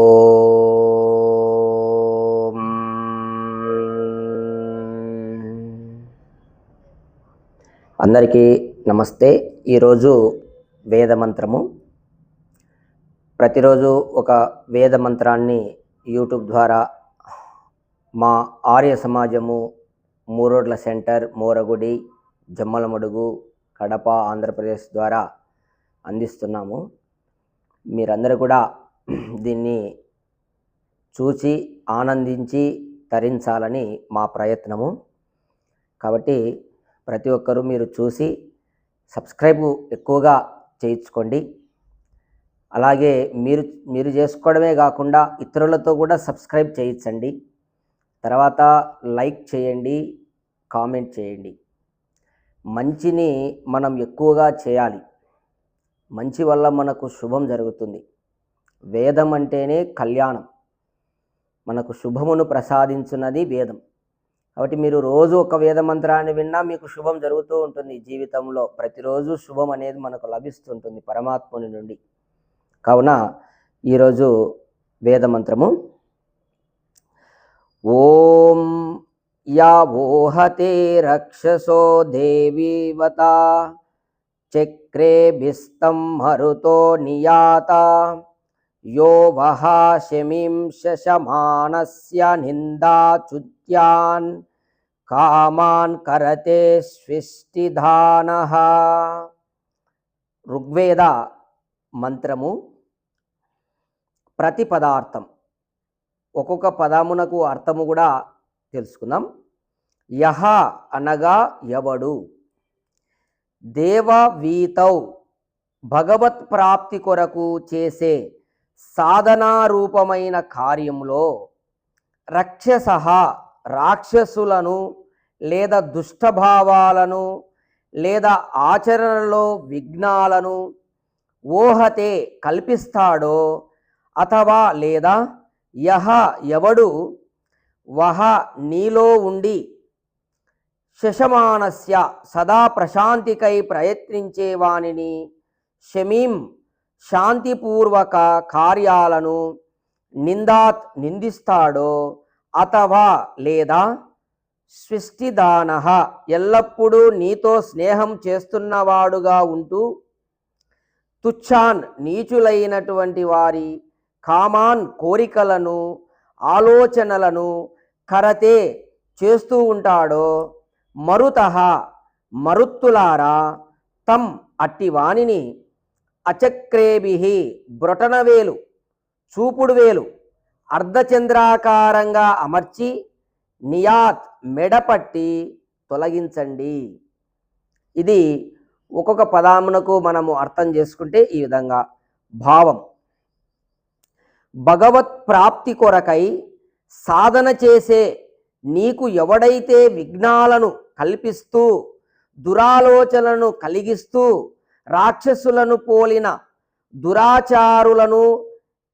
ఓ. అందరికీ నమస్తే. ఈరోజు వేద మంత్రము ప్రతిరోజు ఒక వేద మంత్రాన్ని యూట్యూబ్ ద్వారా మా ఆర్య సమాజము మూరోడ్ల సెంటర్ మోరగుడి జమ్మలమడుగు కడప ఆంధ్రప్రదేశ్ ద్వారా అందిస్తున్నాము. మీరందరూ కూడా దీన్ని చూసి ఆనందించి తరించాలని మా ప్రయత్నము. కాబట్టి ప్రతి ఒక్కరూ మీరు చూసి సబ్స్క్రైబ్ ఎక్కువగా చేయించుకోండి. అలాగే మీరు మీరు చేసుకోవడమే కాకుండా ఇతరులతో కూడా సబ్స్క్రైబ్ చేయించండి. తర్వాత లైక్ చేయండి కామెంట్ చేయండి. మంచిని మనం ఎక్కువగా చేయాలి. మంచి వల్ల మనకు శుభం జరుగుతుంది. వేదం అంటేనే కళ్యాణం. మనకు శుభమును ప్రసాదించున్నది వేదం. కాబట్టి మీరు రోజు ఒక వేద మంత్రాన్ని విన్నా మీకు శుభం జరుగుతూ ఉంటుంది జీవితంలో. ప్రతిరోజు శుభం అనేది మనకు లభిస్తుంటుంది పరమాత్ముని నుండి. కావున ఈరోజు వేద మంత్రము ఓం యా ఓహతే రక్షసో దేవీవత చక్రేభిస్తం మరుతో నియాత యో వహాశమిం శశమానస్య నిందాచుత్యాన్ కామాన్ కరతే స్విష్టిధాన ఋగ్వేద మంత్రము ప్రతి పదార్థం ఒక్కొక్క పదమునకు అర్థము కూడా తెలుసుకుందాం. యహ అనగా ఎవడు? దేవవీతౌ భగవత్ ప్రాప్తి కొరకు చేసే సాధనారూపమైన కార్యంలో రక్షస రాక్షసులను లేదా దుష్టభావాలను లేదా ఆచరణలో విఘ్నాలను ఊహతే కల్పిస్తాడో అథవా లేదా యహ ఎవడు వహ నీలో ఉండి శశమానస్య సదా ప్రశాంతికై ప్రయత్నించేవానిని శమీం శాంతిపూర్వక కార్యాలను నిందాత్ నిందిస్తాడో అథవా లేదా? స్విష్టిదాన ఎల్లప్పుడూ నీతో స్నేహం చేస్తున్నవాడుగా ఉంటూ తుచ్ఛాన్ నీచులైనటువంటి వారి కామాన్ కోరికలను ఆలోచనలను కరతే చేస్తూ ఉంటాడో మరుత మరుత్తులారా తం అట్టి వాణిని అచక్రేభి బ్రొటనవేలు చూపుడు వేలు అర్ధచంద్రాకారంగా అమర్చి నియాత్ మెడపట్టి తొలగించండి. ఇది ఒక్కొక్క పదామునకు మనము అర్థం చేసుకుంటే ఈ విధంగా భావం. భగవత్ ప్రాప్తి కొరకై సాధన చేసే నీకు ఎవడైతే విఘ్నాలను కల్పిస్తూ దురాలోచనలను కలిగిస్తూ రాక్షసులను పోలిన దురాచారులను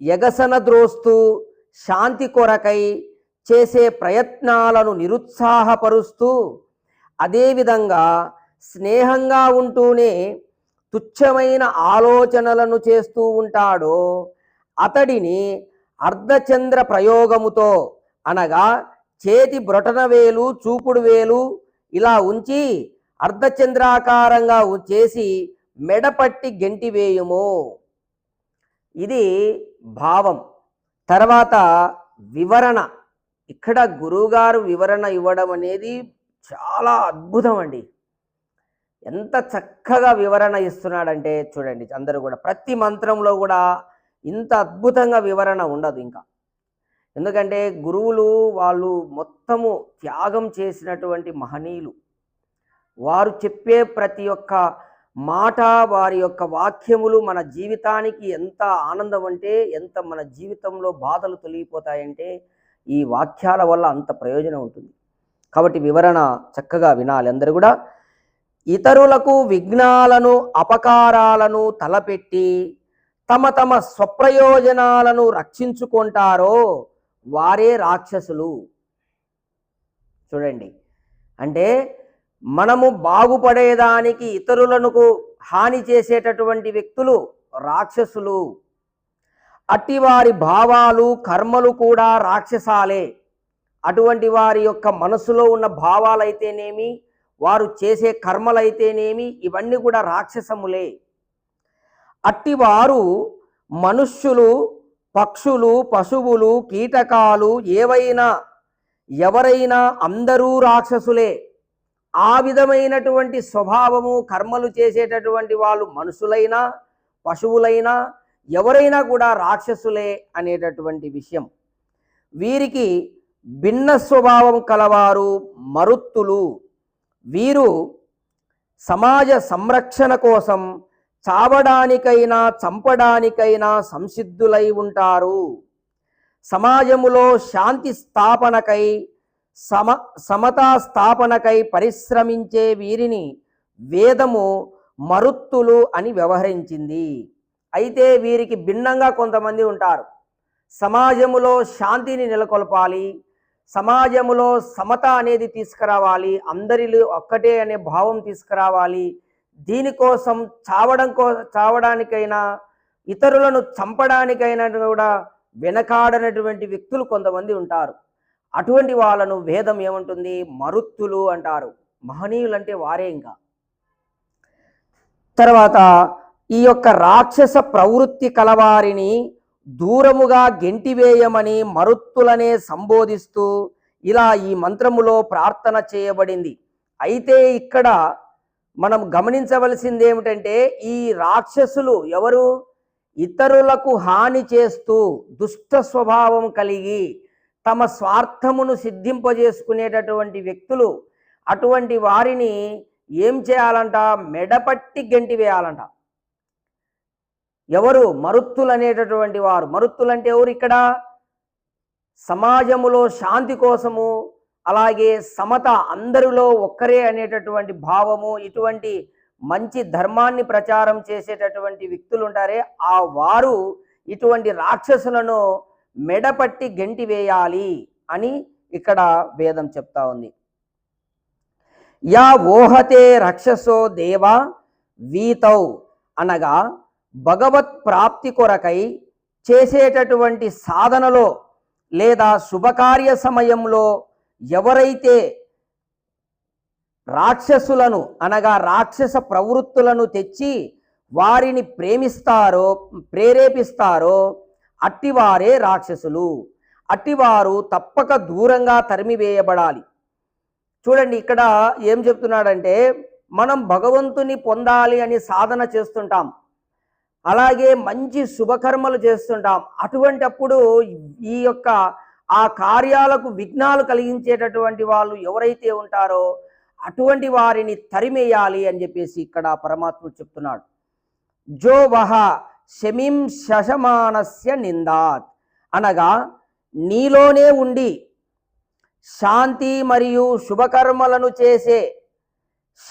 ఎగసన ద్రోస్తూ శాంతి కొరకై చేసే ప్రయత్నాలను నిరుత్సాహపరుస్తూ అదేవిధంగా స్నేహంగా ఉంటూనే తుచ్చమైన ఆలోచనలను చేస్తూ ఉంటాడో అతడిని అర్ధచంద్ర ప్రయోగముతో అనగా చేతి బ్రొటన వేలు చూపుడు వేలు ఇలా ఉంచి అర్ధచంద్రాకారంగా చేసి మెడపట్టి గెంటివేయుము ఇది భావం. తర్వాత వివరణ. ఇక్కడ గురువుగారు వివరణ ఇవ్వడం అనేది చాలా అద్భుతం అండి. ఎంత చక్కగా వివరణ ఇస్తున్నాడంటే చూడండి అందరూ కూడా ప్రతి మంత్రంలో కూడా ఇంత అద్భుతంగా వివరణ ఉండదు ఇంకా. ఎందుకంటే గురువులు వాళ్ళు మొత్తము త్యాగం చేసినటువంటి మహనీయులు. వారు చెప్పే ప్రతి ఒక్క మాట వారి యొక్క వాక్యములు మన జీవితానికి ఎంత ఆనందం అంటే ఎంత మన జీవితంలో బాధలు తొలగిపోతాయంటే ఈ వాక్యాల వల్ల అంత ప్రయోజనం ఉంటుంది. కాబట్టి వివరణ చక్కగా వినాలి. అందరూ కూడా ఇతరులకు విఘ్నాలను అపకారాలను తలపెట్టి తమ తమ స్వప్రయోజనాలను రక్షించుకుంటారో వారే రాక్షసులు. చూడండి. అంటే మనము బాగుపడేదానికి ఇతరులకు హాని చేసేటటువంటి వ్యక్తులు రాక్షసులు. అట్టివారి భావాలు కర్మలు కూడా రాక్షసాలే. అటువంటి వారి యొక్క మనసులో ఉన్న భావాలైతేనేమి వారు చేసే కర్మలైతేనేమి ఇవన్నీ కూడా రాక్షసములే. అట్టివారు మనుష్యులు పక్షులు పశువులు కీటకాలు ఏవైనా ఎవరైనా అందరూ రాక్షసులే. ఆ విధమైనటువంటి స్వభావము కర్మలు చేసేటటువంటి వాళ్ళు మనుషులైనా పశువులైనా ఎవరైనా కూడా రాక్షసులే అనేటటువంటి విషయం. వీరికి భిన్న స్వభావం కలవారు మరుత్తులు. వీరు సమాజ సంరక్షణ కోసం చావడానికైనా చంపడానికైనా సంసిద్ధులై ఉంటారు. సమాజములో శాంతి స్థాపనకై సమ సమతా స్థాపనకై పరిశ్రమించే వీరిని వేదము మరుత్తులు అని వ్యవహరించింది. అయితే వీరికి భిన్నంగా కొంతమంది ఉంటారు. సమాజములో శాంతిని నెలకొల్పాలి సమాజములో సమత అనేది తీసుకురావాలి అందరిలో ఒక్కటే అనే భావం తీసుకురావాలి దీనికోసం చావడం కో చావడానికైనా ఇతరులను చంపడానికైనా కూడా వెనకాడనటువంటి వ్యక్తులు కొంతమంది ఉంటారు. అటువంటి వాళ్ళను వేదం ఏమంటుంది? మరుత్తులు అంటారు. మహనీయులంటే వారే ఇంకా. తర్వాత ఈ యొక్క రాక్షస ప్రవృత్తి కలవారిని దూరముగా గెంటివేయమని మరుత్తులనే సంబోధిస్తూ ఇలా ఈ మంత్రములో ప్రార్థన చేయబడింది. అయితే ఇక్కడ మనం గమనించవలసింది ఏమిటంటే ఈ రాక్షసులు ఎవరు? ఇతరులకు హాని చేస్తూ దుష్ట స్వభావం కలిగి తమ స్వార్థమును సిద్ధింపజేసుకునేటటువంటి వ్యక్తులు అటువంటి వారిని ఏం చేయాలంట? మెడపట్టి గెంటి వేయాలంట. ఎవరు? మరుత్తులు అనేటటువంటి వారు. మరుత్తులు అంటే ఎవరు ఇక్కడ? సమాజములో శాంతి కోసము అలాగే సమత అందరిలో ఒక్కరే అనేటటువంటి భావము ఇటువంటి మంచి ధర్మాన్ని ప్రచారం చేసేటటువంటి వ్యక్తులు ఉంటారే. ఆ వారు ఇటువంటి రాక్షసులను మెడపట్టి గెంటి వేయాలి అని ఇక్కడ వేదం చెప్తా ఉంది. యా ఓహతే రక్షసో దేవ వీతౌ అనగా భగవత్ ప్రాప్తి కొరకై చేసేటటువంటి సాధనలో లేదా శుభకార్య సమయంలో ఎవరైతే రాక్షసులను అనగా రాక్షస ప్రవృత్తులను తెచ్చి వారిని ప్రేమిస్తారో ప్రేరేపిస్తారో అట్టివారే రాక్షసులు. అట్టివారు తప్పక దూరంగా తరిమివేయబడాలి. చూడండి ఇక్కడ ఏం చెప్తున్నాడంటే మనం భగవంతుని పొందాలి అని సాధన చేస్తుంటాం. అలాగే మంచి శుభకర్మలు చేస్తుంటాం. అటువంటప్పుడు ఈ యొక్క ఆ కార్యాలకు విఘ్నాలు కలిగించేటటువంటి వాళ్ళు ఎవరైతే ఉంటారో అటువంటి వారిని తరిమేయాలి అని చెప్పేసి ఇక్కడ పరమాత్ముడు చెప్తున్నాడు. జో వహ శమిం శశమానస్య నిందాత్. అనగా నీలోనే ఉండి శాంతి మరియు శుభకర్మలను చేసే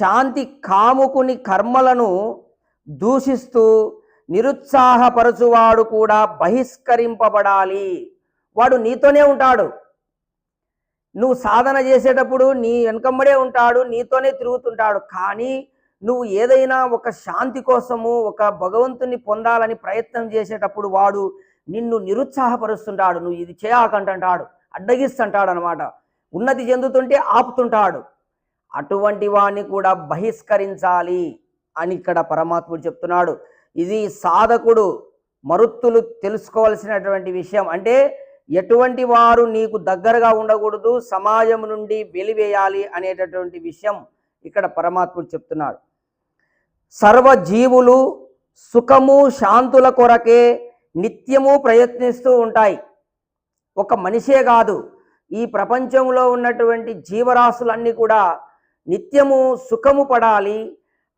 శాంతి కాముకుని కర్మలను దూషిస్తూ నిరుత్సాహపరచువాడు కూడా బహిష్కరింపబడాలి. వాడు నీతోనే ఉంటాడు. నువ్వు సాధన చేసేటప్పుడు నీ వెనకమ్మడే ఉంటాడు నీతోనే తిరుగుతుంటాడు. కానీ నువ్వు ఏదైనా ఒక శాంతి కోసము ఒక భగవంతుని పొందాలని ప్రయత్నం చేసేటప్పుడు వాడు నిన్ను నిరుత్సాహపరుస్తుంటాడు. నువ్వు ఇది చేయకంటుంటాడు అడ్డగిస్తుంటాడు అనమాట ఉన్నతి చెందుతుంటే ఆపుతుంటాడు. అటువంటి వాణ్ణి కూడా బహిష్కరించాలి అని ఇక్కడ పరమాత్ముడు చెప్తున్నాడు. ఇది సాధకుడు మరుత్తులు తెలుసుకోవాల్సినటువంటి విషయం. అంటే ఎటువంటి వారు నీకు దగ్గరగా ఉండకూడదు సమాజం నుండి వెలివేయాలి అనేటటువంటి విషయం ఇక్కడ పరమాత్ముడు చెప్తున్నాడు. సర్వజీవులు సుఖము శాంతుల కొరకే నిత్యము ప్రయత్నిస్తూ ఉంటాయి. ఒక మనిషే కాదు ఈ ప్రపంచంలో ఉన్నటువంటి జీవరాశులన్నీ కూడా నిత్యము సుఖము పడాలి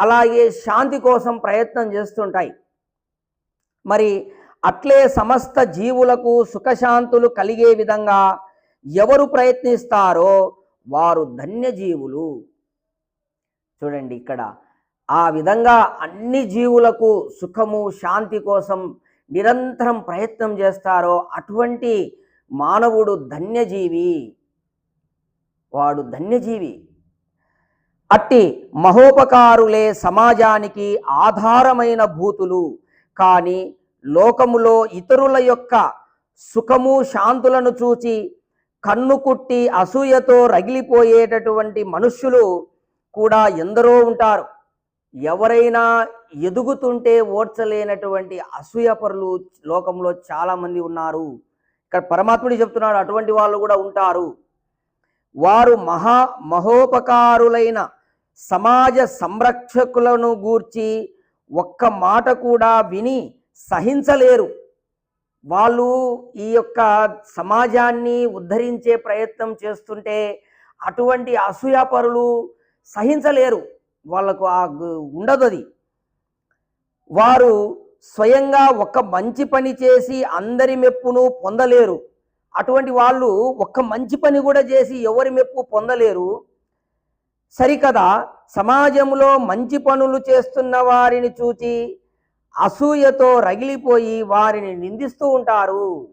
అలాగే శాంతి కోసం ప్రయత్నం చేస్తుంటాయి. మరి అట్లే సమస్త జీవులకు సుఖశాంతులు కలిగే విధంగా ఎవరు ప్రయత్నిస్తారో వారు ధన్యజీవులు. చూడండి ఇక్కడ. ఆ విధంగా అన్ని జీవులకు సుఖము శాంతి కోసం నిరంతరం ప్రయత్నం చేస్తారో అటువంటి మానవుడు ధన్యజీవి. వాడు ధన్యజీవి. అట్టి మహోపకారులే సమాజానికి ఆధారమైన భూతులు. కానీ లోకములో ఇతరుల యొక్క సుఖము శాంతులను చూచి కన్ను కుట్టి అసూయతో రగిలిపోయేటటువంటి మనుష్యులు కూడా ఎందరో ఉంటారు. ఎవరైనా ఎదుగుతుంటే ఓడ్చలేనటువంటి అసూయపరులు లోకంలో చాలామంది ఉన్నారు. ఇక్కడ పరమాత్ముడు చెప్తున్నాడు అటువంటి వాళ్ళు కూడా ఉంటారు. వారు మహా మహోపకారులైన సమాజ సంరక్షకులను గూర్చి ఒక్క మాట కూడా విని సహించలేరు. వాళ్ళు ఈ యొక్క సమాజాన్ని ఉద్ధరించే ప్రయత్నం చేస్తుంటే అటువంటి అసూయాపరులు సహించలేరు. వాళ్ళకు ఆ గు- ఉండదు అది. వారు స్వయంగా ఒక మంచి పని చేసి అందరి మెప్పును పొందలేరు. అటువంటి వాళ్ళు ఒక్క మంచి పని కూడా చేసి ఎవరి మెప్పు పొందలేరు. సరికదా సమాజంలో మంచి పనులు చేస్తున్న వారిని చూచి అసూయతో రగిలిపోయి వారిని నిందిస్తూ ఉంటారు.